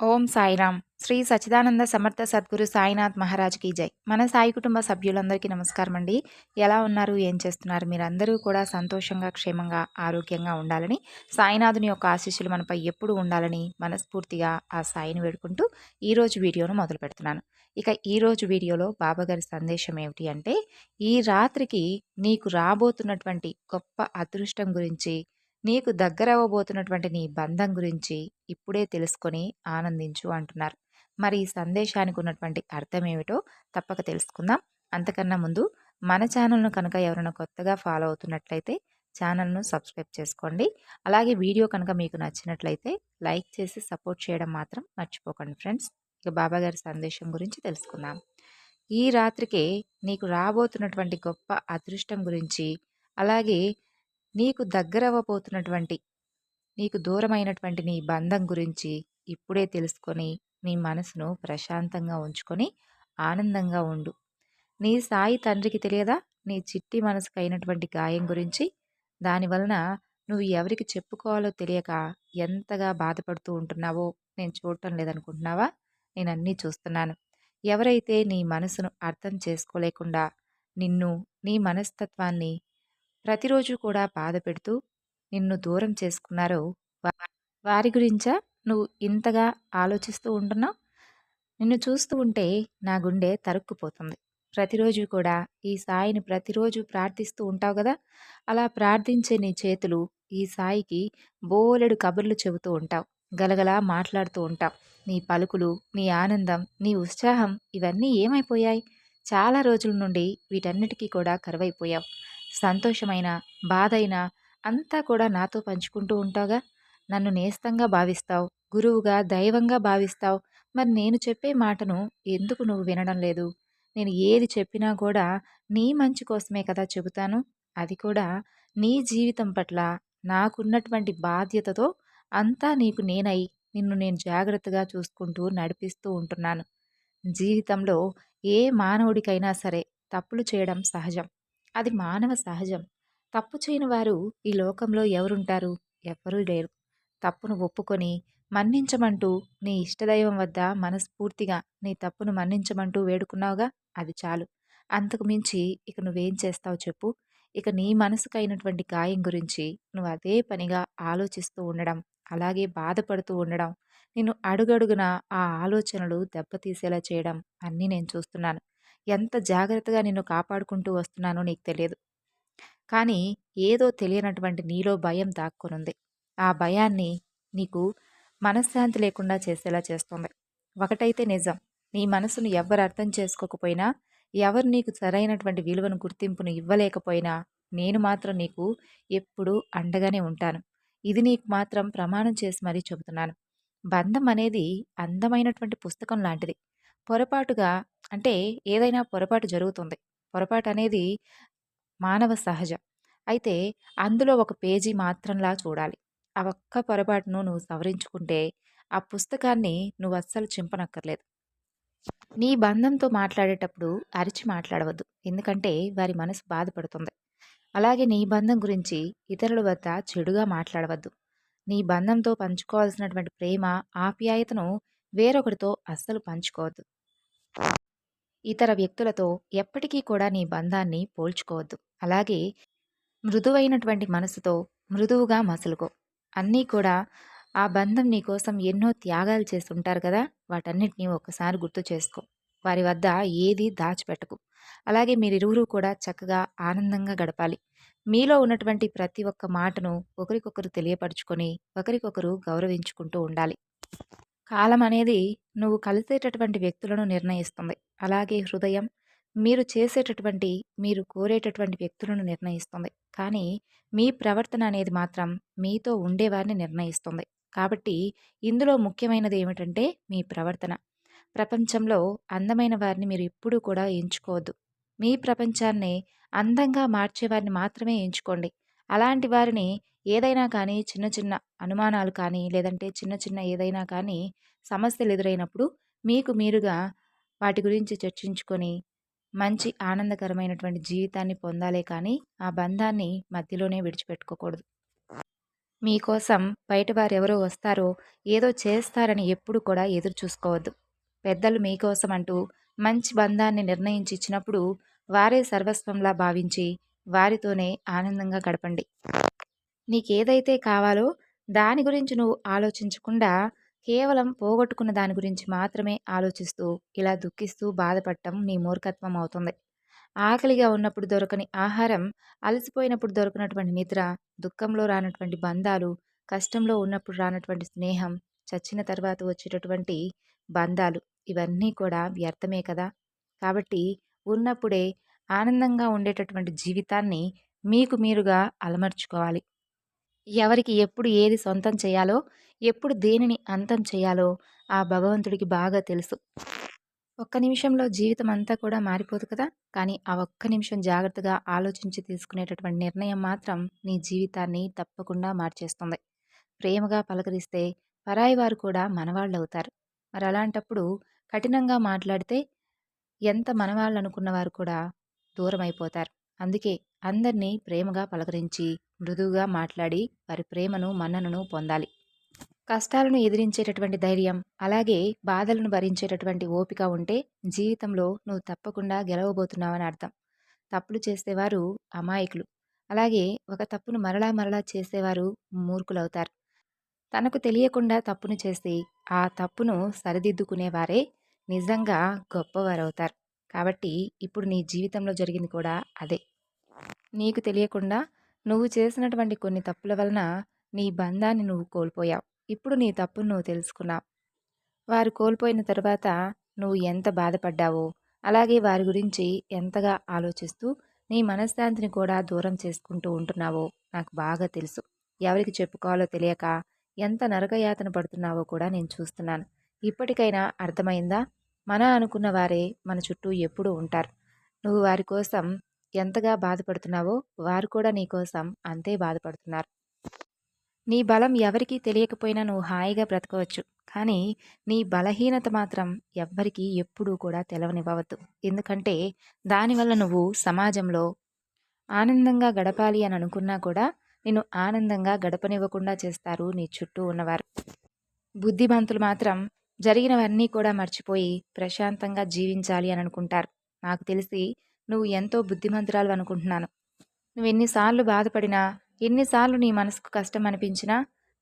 ఓం సాయిరామ్. శ్రీ సచిదానంద సమర్థ సద్గురు సాయినాథ్ మహారాజ్ కీ జై. మన సాయి కుటుంబ సభ్యులందరికీ నమస్కారం అండి ఎలా ఉన్నారు? ఏం చేస్తున్నారు? మీరందరూ కూడా సంతోషంగా క్షేమంగా ఆరోగ్యంగా ఉండాలని సాయినాథుని యొక్క ఆశీస్సులు మనపై ఎప్పుడు ఉండాలని మనస్ఫూర్తిగా ఆ సాయిని వేడుకుంటూ ఈరోజు వీడియోను మొదలు పెడుతున్నాను. ఇక ఈరోజు వీడియోలో బాబాగారి సందేశం ఏమిటి అంటే ఈ రాత్రికి నీకు రాబోతున్నటువంటి గొప్ప అదృష్టం గురించి నీకు దగ్గరవ్వబోతున్నటువంటి నీ బంధం గురించి ఇప్పుడే తెలుసుకొని ఆనందించు అంటున్నారు. మరి ఈ సందేశానికి ఉన్నటువంటి అర్థం ఏమిటో తప్పక తెలుసుకుందాం. అంతకన్నా ముందు మన ఛానల్ను కనుక ఎవరైనా కొత్తగా ఫాలో అవుతున్నట్లయితే ఛానల్ను సబ్స్క్రైబ్ చేసుకోండి. అలాగే వీడియో కనుక మీకు నచ్చినట్లయితే లైక్ చేసి సపోర్ట్ చేయడం మాత్రం మర్చిపోకండి ఫ్రెండ్స్. ఇక బాబా గారి సందేశం గురించి తెలుసుకుందాం. ఈ రాత్రికే నీకు రాబోతున్నటువంటి గొప్ప అదృష్టం గురించి అలాగే నీకు దగ్గరవ్వబోతున్నటువంటి నీకు దూరమైనటువంటి నీ బంధం గురించి ఇప్పుడే తెలుసుకొని నీ మనసును ప్రశాంతంగా ఉంచుకొని ఆనందంగా ఉండు. నీ సాయి తండ్రికి తెలియదా? నీ చిట్టి మనసుకు అయినటువంటి గాయం గురించి? దానివలన నువ్వు ఎవరికి చెప్పుకోవాలో తెలియక ఎంతగా బాధపడుతూ ఉంటున్నావో నేను చూడటం లేదనుకుంటున్నావా? నేను అన్నీ చూస్తున్నాను. ఎవరైతే నీ మనసును అర్థం చేసుకోలేకుండా నిన్ను నీ మనస్తత్వాన్ని ప్రతిరోజు కూడా బాధ పెడుతూ నిన్ను దూరం చేసుకున్నారో వారి గురించా? నువ్వు ఇంతగా ఆలోచిస్తూ ఉంటున్నావు? నిన్ను చూస్తూ ఉంటే నా గుండె తరుక్కుపోతుంది. ప్రతిరోజు కూడా ఈ సాయిని ప్రతిరోజు ప్రార్థిస్తూ ఉంటావు కదా? అలా ప్రార్థించే నీ చేతులు ఈ సాయికి బోలెడు కబుర్లు చెబుతూ ఉంటావు. గలగలా మాట్లాడుతూ ఉంటావు. నీ పలుకులు నీ ఆనందం నీ ఉత్సాహం ఇవన్నీ ఏమైపోయాయి? చాలా రోజుల నుండి వీటన్నిటికీ కూడా కరువైపోయావు. సంతోషమైన బాధైనా అంతా కూడా నాతో పంచుకుంటూ ఉంటావుగా నన్ను నేస్తంగా భావిస్తావు గురువుగా దైవంగా భావిస్తావు. మరి నేను చెప్పే మాటను ఎందుకు నువ్వు వినడం లేదు? నేను ఏది చెప్పినా కూడా నీ మంచి కోసమే కదా చెబుతాను. అది కూడా నీ జీవితం పట్ల నాకున్నటువంటి బాధ్యతతో అంతా నీకు నేనై నిన్ను నేను జాగ్రత్తగా చూసుకుంటూ నడిపిస్తూ ఉంటున్నాను. జీవితంలో ఏ మానవుడికైనా సరే తప్పులు చేయడం సహజం. అది మానవ సహజం. తప్పు చేయని వారు ఈ లోకంలో ఎవరుంటారు? ఎవ్వరూ లేరు. తప్పును ఒప్పుకొని మన్నించమంటూ నీ ఇష్టదైవం వద్ద మనస్ఫూర్తిగా నీ తప్పును మన్నించమంటూ వేడుకున్నావుగా? అది చాలు. అంతకు మించి ఇక నువ్వేం చేస్తావు చెప్పు. ఇక నీ మనసుకైనటువంటి గాయం గురించి నువ్వు అదే పనిగా ఆలోచిస్తూ ఉండడం అలాగే బాధపడుతూ ఉండడం నేను అడుగడుగున ఆ ఆలోచనలు దెబ్బతీసేలా చేయడం అన్నీ నేను చూస్తున్నాను. ఎంత జాగ్రత్తగా నిన్ను కాపాడుకుంటూ వస్తున్నానో నీకు తెలియదు. కానీ ఏదో తెలియనటువంటి నీలో భయం దాక్కునుంది. ఆ భయాన్ని నీకు మనశ్శాంతి లేకుండా చేసేలా చేస్తుంది. ఒకటైతే నిజం. నీ మనసును ఎవరు అర్థం చేసుకోకపోయినా ఎవరు నీకు సరైనటువంటి విలువను గుర్తింపును ఇవ్వలేకపోయినా నేను మాత్రం నీకు ఎప్పుడూ అండగానే ఉంటాను. ఇది నీకు మాత్రం ప్రమాణం చేసి మరీ చెబుతున్నాను. బంధం అనేది అందమైనటువంటి పుస్తకం లాంటిది. పొరపాటుగా అంటే ఏదైనా పొరపాటు జరుగుతుంది. పొరపాటు అనేది మానవ సహజం. అయితే అందులో ఒక పేజీ మాత్రంలా చూడాలి. ఆ ఒక్క పొరపాటును నువ్వు సవరించుకుంటే ఆ పుస్తకాన్ని నువ్వు అస్సలు చింపనక్కర్లేదు. నీ బంధంతో మాట్లాడేటప్పుడు అరిచి మాట్లాడవద్దు. ఎందుకంటే వారి మనసు బాధపడుతుంది. అలాగే నీ బంధం గురించి ఇతరుల వద్ద చెడుగా మాట్లాడవద్దు. నీ బంధంతో పంచుకోవాల్సినటువంటి ప్రేమ ఆప్యాయతను వేరొకరితో అస్సలు పంచుకోవద్దు. ఇతర వ్యక్తులతో ఎప్పటికీ కూడా నీ బంధాన్ని పోల్చుకోవద్దు. అలాగే మృదువైనటువంటి మనసుతో మృదువుగా మసులుకో. అన్నీ కూడా ఆ బంధం నీకోసం ఎన్నో త్యాగాలు చేస్తుంటారు కదా! వాటన్నిటినీ ఒకసారి గుర్తు చేసుకో. వారి వద్ద ఏది దాచిపెట్టకు. అలాగే మీరిరువురు కూడా చక్కగా ఆనందంగా గడపాలి. మీలో ఉన్నటువంటి ప్రతి ఒక్క మాటను ఒకరికొకరు తెలియపరుచుకొని ఒకరికొకరు గౌరవించుకుంటూ ఉండాలి. కాలం అనేది నువ్వు కలిసేటటువంటి వ్యక్తులను నిర్ణయిస్తుంది. అలాగే హృదయం మీరు చేసేటటువంటి మీరు కోరేటటువంటి వ్యక్తులను నిర్ణయిస్తుంది. కానీ మీ ప్రవర్తన అనేది మాత్రం మీతో ఉండేవారిని నిర్ణయిస్తుంది. కాబట్టి ఇందులో ముఖ్యమైనది ఏమిటంటే మీ ప్రవర్తన. ప్రపంచంలో అందమైన వారిని మీరు ఎప్పుడూ కూడా ఎంచుకోవద్దు. మీ ప్రపంచాన్ని అందంగా మార్చేవారిని మాత్రమే ఎంచుకోండి. అలాంటి వారిని ఏదైనా కానీ చిన్న చిన్న అనుమానాలు కానీ లేదంటే చిన్న చిన్న ఏదైనా కానీ సమస్యలు ఎదురైనప్పుడు మీకు మీరుగా వాటి గురించి చర్చించుకొని మంచి ఆనందకరమైనటువంటి జీవితాన్ని పొందాలే కానీ ఆ బంధాన్ని మధ్యలోనే విడిచిపెట్టుకోకూడదు. మీకోసం బయట వారెవరో వస్తారో ఏదో చేస్తారని ఎప్పుడు కూడా ఎదురు చూసుకోవద్దు. పెద్దలు మీకోసం అంటూ మంచి బంధాన్ని నిర్ణయించి ఇచ్చినప్పుడు వారే సర్వస్వంలా భావించి వారితోనే ఆనందంగా గడపండి. నీకేదైతే కావాలో దాని గురించి నువ్వు ఆలోచించకుండా కేవలం పోగొట్టుకున్న దాని గురించి మాత్రమే ఆలోచిస్తూ ఇలా దుఃఖిస్తూ బాధపడటం నీ మూర్ఖత్వం అవుతుంది. ఆకలిగా ఉన్నప్పుడు దొరకని ఆహారం అలసిపోయినప్పుడు దొరకనటువంటి నిద్ర దుఃఖంలో రానటువంటి బంధాలు కష్టంలో ఉన్నప్పుడు రానటువంటి స్నేహం చచ్చిన తర్వాత వచ్చేటటువంటి బంధాలు ఇవన్నీ కూడా వ్యర్థమే కదా? కాబట్టి ఉన్నప్పుడే ఆనందంగా ఉండేటటువంటి జీవితాన్ని మీకు మీరుగా అలమర్చుకోవాలి. ఎవరికి ఎప్పుడు ఏది సొంతం చేయాలో ఎప్పుడు దేనిని అంతం చేయాలో ఆ భగవంతుడికి బాగా తెలుసు. ఒక్క నిమిషంలో జీవితం అంతా కూడా మారిపోదు కదా! కానీ ఆ ఒక్క నిమిషం జాగ్రత్తగా ఆలోచించి తీసుకునేటటువంటి నిర్ణయం మాత్రం నీ జీవితాన్ని తప్పకుండా మార్చేస్తుంది. ప్రేమగా పలకరిస్తే పరాయి వారు కూడా మనవాళ్ళు అవుతారు మరి అలాంటప్పుడు కఠినంగా మాట్లాడితే ఎంత మనవాళ్ళు అనుకున్న వారు కూడా దూరం అయిపోతారు అందుకే అందరినీ ప్రేమగా పలకరించి మృదువుగా మాట్లాడి వారి ప్రేమను మన్ననను పొందాలి. కష్టాలను ఎదిరించేటటువంటి ధైర్యం అలాగే బాధలను భరించేటటువంటి ఓపిక ఉంటే జీవితంలో నువ్వు తప్పకుండా గెలవబోతున్నావని అర్థం. తప్పులు చేసేవారు అమాయకులు. అలాగే ఒక తప్పును మరలా మరలా చేసేవారు మూర్ఖులవుతారు. తనకు తెలియకుండా తప్పును చేసి ఆ తప్పును సరిదిద్దుకునేవారే నిజంగా గొప్పవారవుతారు. కాబట్టి ఇప్పుడు నీ జీవితంలో జరిగింది కూడా అదే. నీకు తెలియకుండా నువ్వు చేసినటువంటి కొన్ని తప్పుల వలన నీ బంధాన్ని నువ్వు కోల్పోయావు. ఇప్పుడు నీ తప్పును నువ్వు తెలుసుకున్నావు. వారు కోల్పోయిన తర్వాత నువ్వు ఎంత బాధపడ్డావో అలాగే వారి గురించి ఎంతగా ఆలోచిస్తూ నీ మనశ్శాంతిని కూడా దూరం చేసుకుంటూ ఉంటున్నావో నాకు బాగా తెలుసు. ఎవరికి చెప్పుకోవాలో తెలియక ఎంత నరకయాతన పడుతున్నావో కూడా నేను చూస్తున్నాను. ఇప్పటికైనా అర్థమైందా? మన అనుకున్న వారే మన చుట్టూ ఎప్పుడూ ఉంటారు. నువ్వు వారి కోసం ఎంతగా బాధపడుతున్నావో వారు కూడా నీ కోసం అంతే బాధపడుతున్నారు. నీ బలం ఎవరికీ తెలియకపోయినా నువ్వు హాయిగా బ్రతకవచ్చు. కానీ నీ బలహీనత మాత్రం ఎవ్వరికీ ఎప్పుడూ కూడా తెలవనివ్వవద్దు. ఎందుకంటే దానివల్ల నువ్వు సమాజంలో ఆనందంగా గడపాలి అని అనుకున్నా కూడా నిన్ను ఆనందంగా గడపనివ్వకుండా చేస్తారు నీ చుట్టూ ఉన్నవారు. బుద్ధిమంతులు మాత్రం జరిగినవన్నీ కూడా మర్చిపోయి ప్రశాంతంగా జీవించాలి అని అనుకుంటారు. నాకు తెలిసి నువ్వు ఎంతో బుద్ధిమంతురాలు అనుకుంటున్నాను. నువ్వు ఎన్నిసార్లు బాధపడినా ఎన్నిసార్లు నీ మనసుకు కష్టం అనిపించినా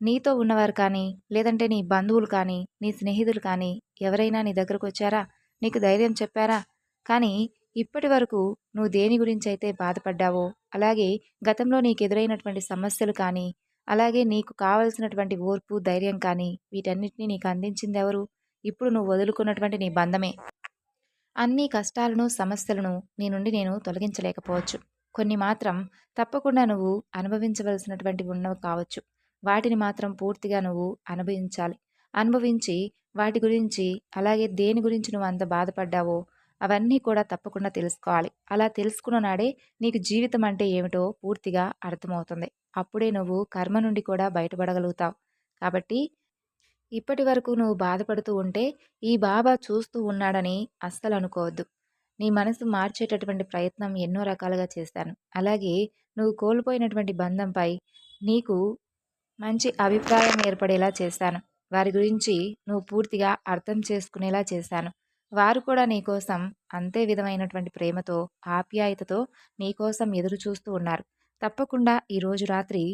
నీతో ఉన్నవారు కానీ లేదంటే నీ బంధువులు కానీ నీ స్నేహితులు కానీ ఎవరైనా నీ దగ్గరకు వచ్చారా? నీకు ధైర్యం చెప్పారా? కానీ ఇప్పటి వరకు నువ్వు దేని గురించి అయితే బాధపడ్డావో అలాగే గతంలో నీకు ఎదురైనటువంటి సమస్యలు కానీ అలాగే నీకు కావలసినటువంటి ఓర్పు ధైర్యం కానీ వీటన్నిటినీ నీకు అందించింది ఎవరు ఇప్పుడు నువ్వు వదులుకున్నటువంటి నీ బంధమే. అన్ని కష్టాలను సమస్యలను నీ నుండి నేను తొలగించలేకపోవచ్చు. కొన్ని మాత్రం తప్పకుండా నువ్వు అనుభవించవలసినటువంటి ఉన్నవి కావచ్చు. వాటిని మాత్రం పూర్తిగా నువ్వు అనుభవించాలి. అనుభవించి వాటి గురించి అలాగే దేని గురించి నువ్వు అంత బాధపడ్డావో అవన్నీ కూడా తప్పకుండా తెలుసుకోవాలి. అలా తెలుసుకున్న నాడే నీకు జీవితం అంటే ఏమిటో పూర్తిగా అర్థమవుతుంది. అప్పుడే నువ్వు కర్మ నుండి కూడా బయటపడగలుగుతావు. కాబట్టి ఇప్పటి వరకు నువ్వు బాధపడుతూ ఉంటే ఈ బాబా చూస్తూ ఉన్నాడని అస్సలు అనుకోవద్దు. నీ మనసు మార్చేటటువంటి ప్రయత్నం ఎన్నో రకాలుగా చేశాను. అలాగే నువ్వు కోల్పోయినటువంటి బంధంపై నీకు మంచి అభిప్రాయం ఏర్పడేలా చేశాను. వారి గురించి నువ్వు పూర్తిగా అర్థం చేసుకునేలా చేశాను. వారు కూడా నీకోసం అంతే విధమైనటువంటి ప్రేమతో ఆప్యాయతతో నీకోసం ఎదురు చూస్తూ ఉన్నారు. తప్పకుండా ఈరోజు రాత్రి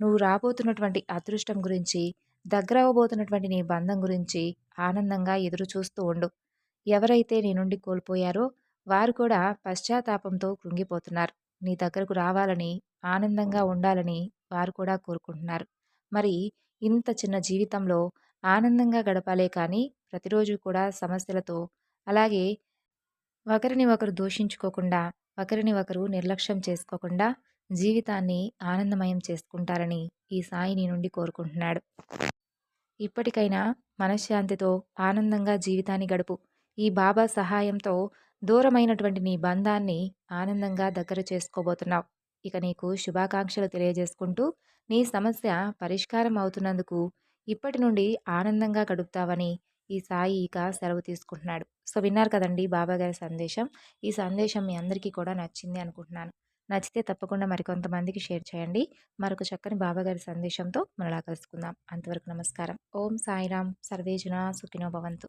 నువ్వు రాబోతున్నటువంటి అదృష్టం గురించి దగ్గర అవ్వబోతున్నటువంటి నీ బంధం గురించి ఆనందంగా ఎదురు చూస్తూ ఉండు. ఎవరైతే నీ నుండి కోల్పోయారో వారు కూడా పశ్చాత్తాపంతో కృంగిపోతున్నారు. నీ దగ్గరకు రావాలని ఆనందంగా ఉండాలని వారు కూడా కోరుకుంటున్నారు. మరి ఇంత చిన్న జీవితంలో ఆనందంగా గడపాలే కానీ ప్రతిరోజు కూడా సమస్యలతో అలాగే ఒకరిని ఒకరు దూషించుకోకుండా ఒకరిని ఒకరు నిర్లక్ష్యం చేసుకోకుండా జీవితాన్ని ఆనందమయం చేసుకుంటారని ఈ సాయి నీ నుండి కోరుకుంటున్నాడు. ఇప్పటికైనా మనశ్శాంతితో ఆనందంగా జీవితాన్ని గడుపు. ఈ బాబా సహాయంతో దూరమైనటువంటి నీ బంధాన్ని ఆనందంగా దగ్గర చేసుకోబోతున్నావు. ఇక నీకు శుభాకాంక్షలు తెలియజేసుకుంటూ నీ సమస్య పరిష్కారం అవుతున్నందుకు ఇప్పటి నుండి ఆనందంగా గడుపుతావని ఈ సాయి ఇక సెలవు తీసుకుంటున్నాడు. సో విన్నారు కదండి బాబా గారి సందేశం. ఈ సందేశం మీ అందరికీ కూడా నచ్చింది అనుకుంటున్నాను. నచ్చితే తప్పకుండా మరికొంతమందికి షేర్ చేయండి. మరొక చక్కని బాబాగారి సందేశంతో మనలా కలుసుకుందాం. అంతవరకు నమస్కారం. ఓం సాయిరామ్. సర్వేజన సుఖినో భవంతు.